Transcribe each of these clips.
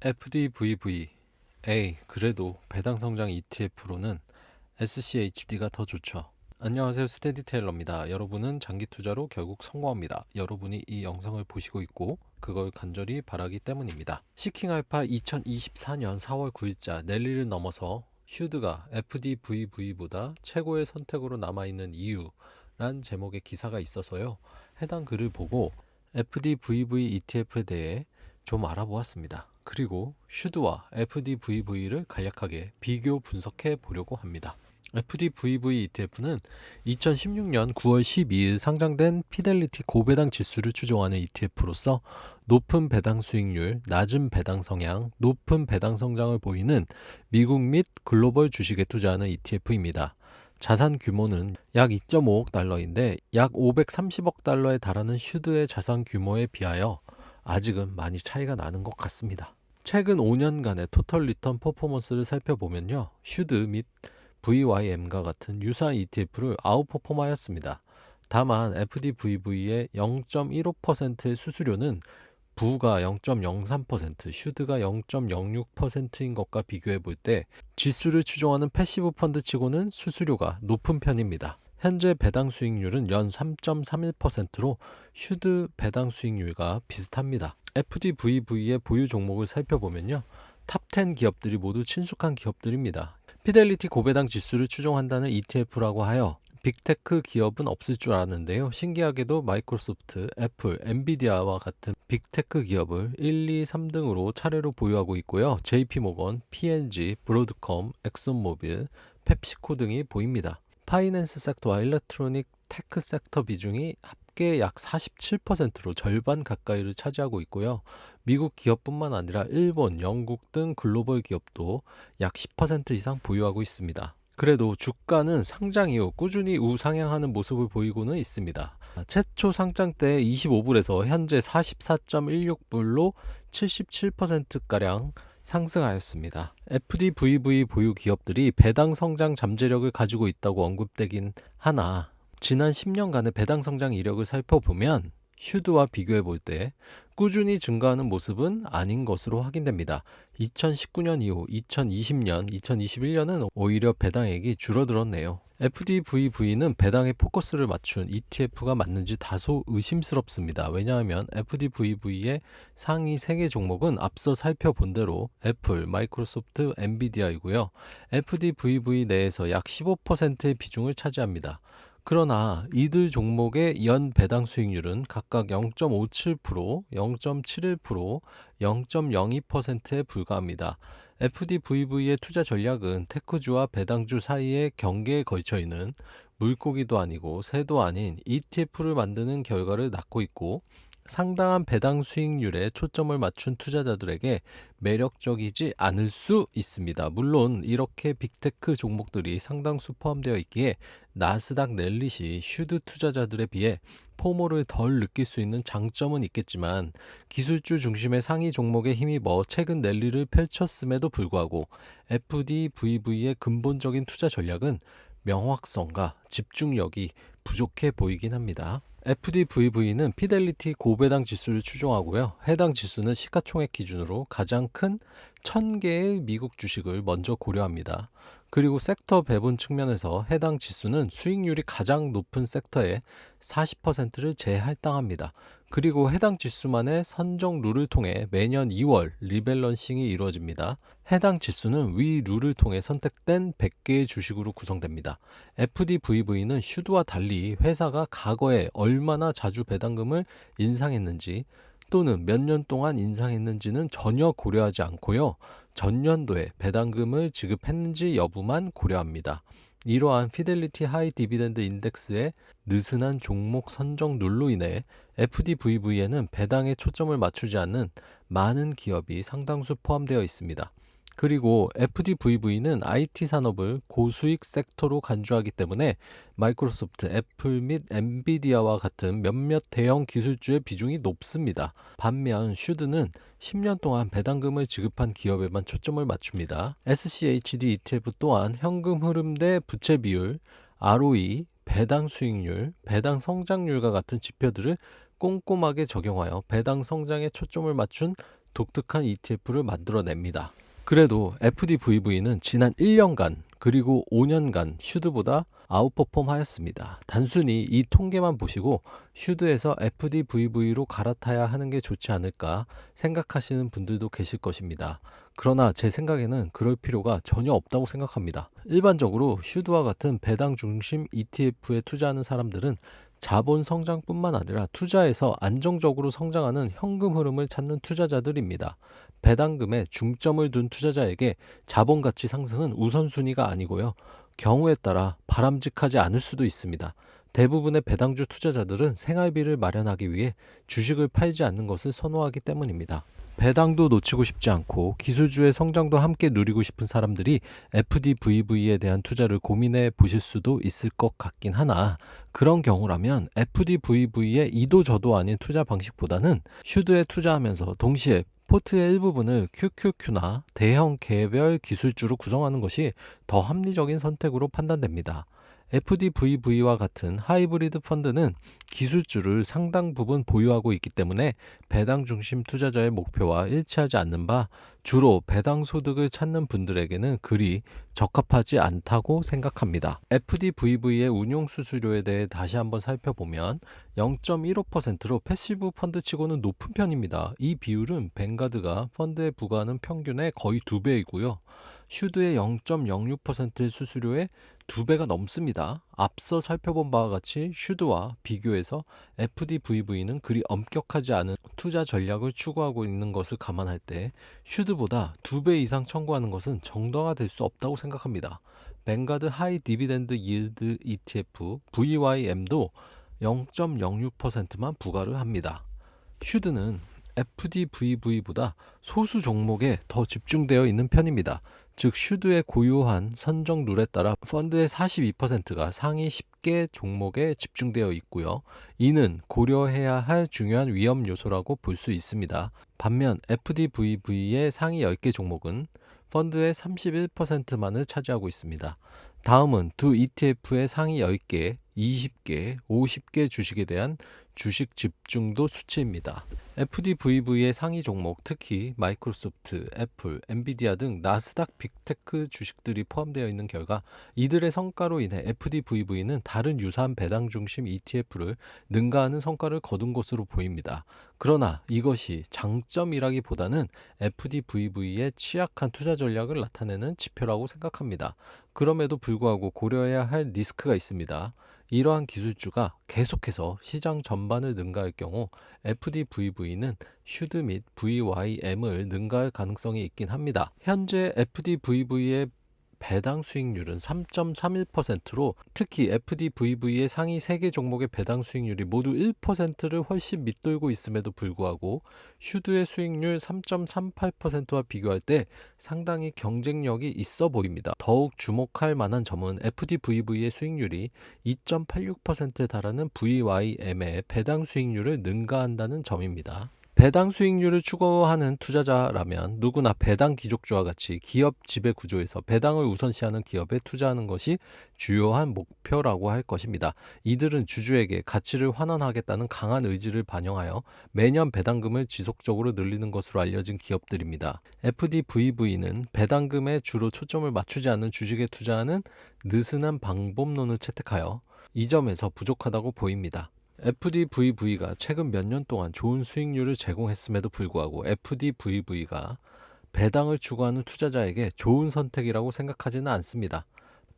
FDVV 에이 그래도 배당 성장 ETF로는 SCHD가 더 좋죠. 안녕하세요 스테디 테일러입니다. 여러분은 장기 투자로 결국 성공합니다. 여러분이 이 영상을 보시고 있고 그걸 간절히 바라기 때문입니다. 시킹 알파 2024년 4월 9일자 넬리를 넘어서 슈드가 FDVV보다 최고의 선택으로 남아있는 이유란 제목의 기사가 있어서요. 해당 글을 보고 FDVV ETF에 대해 좀 알아보았습니다. 그리고 슈드와 FDVV를 간략하게 비교 분석해 보려고 합니다. FDVV ETF는 2016년 9월 12일 상장된 피델리티 고배당 지수를 추종하는 ETF로서 높은 배당 수익률, 낮은 배당 성향, 높은 배당 성장을 보이는 미국 및 글로벌 주식에 투자하는 ETF입니다. 자산 규모는 약 2.5억 달러인데 약 530억 달러에 달하는 슈드의 자산 규모에 비하여 아직은 많이 차이가 나는 것 같습니다. 최근 5년간의 토털 리턴 퍼포먼스를 살펴보면요. 슈드 및 VYM과 같은 유사한 ETF를 아웃퍼폼하였습니다. 다만 FDVV의 0.15%의 수수료는 부가 0.03%, 슈드가 0.06%인 것과 비교해 볼 때 지수를 추종하는 패시브 펀드 치고는 수수료가 높은 편입니다. 현재 배당 수익률은 연 3.31%로 슈드 배당 수익률과 비슷합니다. FDVV의 보유 종목을 살펴보면요. 탑10 기업들이 모두 친숙한 기업들입니다. 피델리티 고배당 지수를 추종한다는 ETF라고 하여 빅테크 기업은 없을 줄 알았는데요. 신기하게도 마이크로소프트, 애플, 엔비디아와 같은 빅테크 기업을 1, 2, 3등으로 차례로 보유하고 있고요. JP모건, P&G, 브로드컴, 엑손모빌, 펩시코 등이 보입니다. 파이낸스 섹터와 일렉트로닉 테크 섹터 비중이 합 계 약 47%로 절반 가까이를 차지하고 있고요. 미국 기업뿐만 아니라 일본, 영국 등 글로벌 기업도 약 10% 이상 보유하고 있습니다. 그래도 주가는 상장 이후 꾸준히 우상향하는 모습을 보이고는 있습니다. 최초 상장 때 25불에서 현재 44.16불로 77%가량 상승하였습니다. FDVV 보유 기업들이 배당 성장 잠재력을 가지고 있다고 언급되긴 하나 지난 10년간의 배당 성장 이력을 살펴보면 슈드와 비교해 볼 때 꾸준히 증가하는 모습은 아닌 것으로 확인됩니다. 2019년 이후 2020년, 2021년은 오히려 배당액이 줄어들었네요. FDVV는 배당에 포커스를 맞춘 ETF가 맞는지 다소 의심스럽습니다. 왜냐하면 FDVV의 상위 3개 종목은 앞서 살펴본 대로 애플, 마이크로소프트, 엔비디아이고요. FDVV 내에서 약 15%의 비중을 차지합니다. 그러나 이들 종목의 연 배당 수익률은 각각 0.57%, 0.71%, 0.02%에 불과합니다. FDVV의 투자 전략은 테크주와 배당주 사이의 경계에 걸쳐 있는 물고기도 아니고 새도 아닌 ETF를 만드는 결과를 낳고 있고 상당한 배당 수익률에 초점을 맞춘 투자자들에게 매력적이지 않을 수 있습니다. 물론 이렇게 빅테크 종목들이 상당수 포함되어 있기에 나스닥 넬릿이 슈드 투자자들에 비해 포모를 덜 느낄 수 있는 장점은 있겠지만 기술주 중심의 상위 종목에 힘입어 최근 랠리를 펼쳤음에도 불구하고 FDVV의 근본적인 투자 전략은 명확성과 집중력이 부족해 보이긴 합니다. FDVV는 피델리티 고배당 지수를 추종하고요. 해당 지수는 시가총액 기준으로 가장 큰 1000개의 미국 주식을 먼저 고려합니다. 그리고 섹터 배분 측면에서 해당 지수는 수익률이 가장 높은 섹터의 40%를 재할당합니다. 그리고 해당 지수만의 선정 룰을 통해 매년 2월 리밸런싱이 이루어집니다. 해당 지수는 위 룰을 통해 선택된 100개의 주식으로 구성됩니다. FDVV는 슈드와 달리 회사가 과거에 얼마나 자주 배당금을 인상했는지 또는 몇 년 동안 인상했는지는 전혀 고려하지 않고요. 전년도에 배당금을 지급했는지 여부만 고려합니다. 이러한 피델리티 하이 디비덴드 인덱스의 느슨한 종목 선정 룰로 인해 FDVV에는 배당에 초점을 맞추지 않는 많은 기업이 상당수 포함되어 있습니다. 그리고 FDVV는 IT 산업을 고수익 섹터로 간주하기 때문에 마이크로소프트, 애플 및 엔비디아와 같은 몇몇 대형 기술주의 비중이 높습니다. 반면 슈드는 10년 동안 배당금을 지급한 기업에만 초점을 맞춥니다. SCHD ETF 또한 현금 흐름 대 부채 비율, ROE, 배당 수익률, 배당 성장률과 같은 지표들을 꼼꼼하게 적용하여 배당 성장에 초점을 맞춘 독특한 ETF를 만들어냅니다. 그래도 FDVV는 지난 1년간 그리고 5년간 슈드보다 아웃퍼폼 하였습니다. 단순히 이 통계만 보시고 슈드에서 FDVV로 갈아타야 하는 게 좋지 않을까 생각하시는 분들도 계실 것입니다. 그러나 제 생각에는 그럴 필요가 전혀 없다고 생각합니다. 일반적으로 슈드와 같은 배당 중심 ETF에 투자하는 사람들은 자본 성장뿐만 아니라 투자에서 안정적으로 성장하는 현금 흐름을 찾는 투자자들입니다. 배당금에 중점을 둔 투자자에게 자본 가치 상승은 우선순위가 아니고요. 경우에 따라 바람직하지 않을 수도 있습니다. 대부분의 배당주 투자자들은 생활비를 마련하기 위해 주식을 팔지 않는 것을 선호하기 때문입니다. 배당도 놓치고 싶지 않고 기술주의 성장도 함께 누리고 싶은 사람들이 FDVV에 대한 투자를 고민해 보실 수도 있을 것 같긴 하나 그런 경우라면 FDVV의 이도 저도 아닌 투자 방식보다는 슈드에 투자하면서 동시에 포트의 일부분을 QQQ나 대형 개별 기술주로 구성하는 것이 더 합리적인 선택으로 판단됩니다. FDVV와 같은 하이브리드 펀드는 기술주를 상당 부분 보유하고 있기 때문에 배당 중심 투자자의 목표와 일치하지 않는 바 주로 배당 소득을 찾는 분들에게는 그리 적합하지 않다고 생각합니다. FDVV의 운용 수수료에 대해 다시 한번 살펴보면 0.15%로 패시브 펀드치고는 높은 편입니다. 이 비율은 뱅가드가 펀드에 부과하는 평균의 거의 두 배이고요. 슈드의 0.06%의 수수료에 두 배가 넘습니다. 앞서 살펴본 바와 같이 슈드와 비교해서 FDVV는 그리 엄격하지 않은 투자 전략을 추구하고 있는 것을 감안할 때 슈드보다 두배 이상 청구하는 것은 정당화 될 수 없다고 생각합니다. 뱅가드 하이 디비덴드 일드 ETF VYM도 0.06%만 부과를 합니다. 슈드는 FDVV보다 소수 종목에 더 집중되어 있는 편입니다. 즉 슈드의 고유한 선정 룰에 따라 펀드의 42%가 상위 10개 종목에 집중되어 있고요. 이는 고려해야 할 중요한 위험 요소라고 볼 수 있습니다. 반면 FDVV의 상위 10개 종목은 펀드의 31%만을 차지하고 있습니다. 다음은 두 ETF의 상위 10개, 20개, 50개 주식에 대한 주식 집중도 수치입니다. FDVV의 상위 종목, 특히 마이크로소프트, 애플, 엔비디아 등 나스닥 빅테크 주식들이 포함되어 있는 결과 이들의 성과로 인해 FDVV는 다른 유사한 배당 중심 ETF를 능가하는 성과를 거둔 것으로 보입니다. 그러나 이것이 장점이라기보다는 FDVV의 취약한 투자 전략을 나타내는 지표라고 생각합니다. 그럼에도 불구하고 고려해야 할 리스크가 있습니다. 이러한 기술주가 계속해서 시장 전반을 능가할 경우 FDVV는 슈드 및 VYM을 능가할 가능성이 있긴 합니다. 현재 FDVV의 배당 수익률은 3.31%로 특히 FDVV의 상위 3개 종목의 배당 수익률이 모두 1%를 훨씬 밑돌고 있음에도 불구하고 슈드의 수익률 3.38%와 비교할 때 상당히 경쟁력이 있어 보입니다. 더욱 주목할 만한 점은 FDVV의 수익률이 2.86%에 달하는 VYM의 배당 수익률을 능가한다는 점입니다. 배당 수익률을 추구하는 투자자라면 누구나 배당 귀족주와 같이 기업 지배 구조에서 배당을 우선시하는 기업에 투자하는 것이 주요한 목표라고 할 것입니다. 이들은 주주에게 가치를 환원하겠다는 강한 의지를 반영하여 매년 배당금을 지속적으로 늘리는 것으로 알려진 기업들입니다. FDVV는 배당금에 주로 초점을 맞추지 않는 주식에 투자하는 느슨한 방법론을 채택하여 이 점에서 부족하다고 보입니다. FDVV가 최근 몇 년 동안 좋은 수익률을 제공했음에도 불구하고 FDVV가 배당을 추구하는 투자자에게 좋은 선택이라고 생각하지는 않습니다.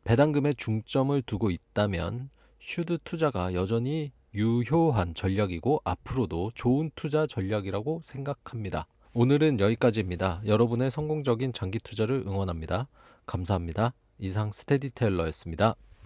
배당금에 중점을 두고 있다면 슈드 투자가 여전히 유효한 전략이고 앞으로도 좋은 투자 전략이라고 생각합니다. 오늘은 여기까지입니다. 여러분의 성공적인 장기 투자를 응원합니다. 감사합니다. 이상 스테디테일러였습니다.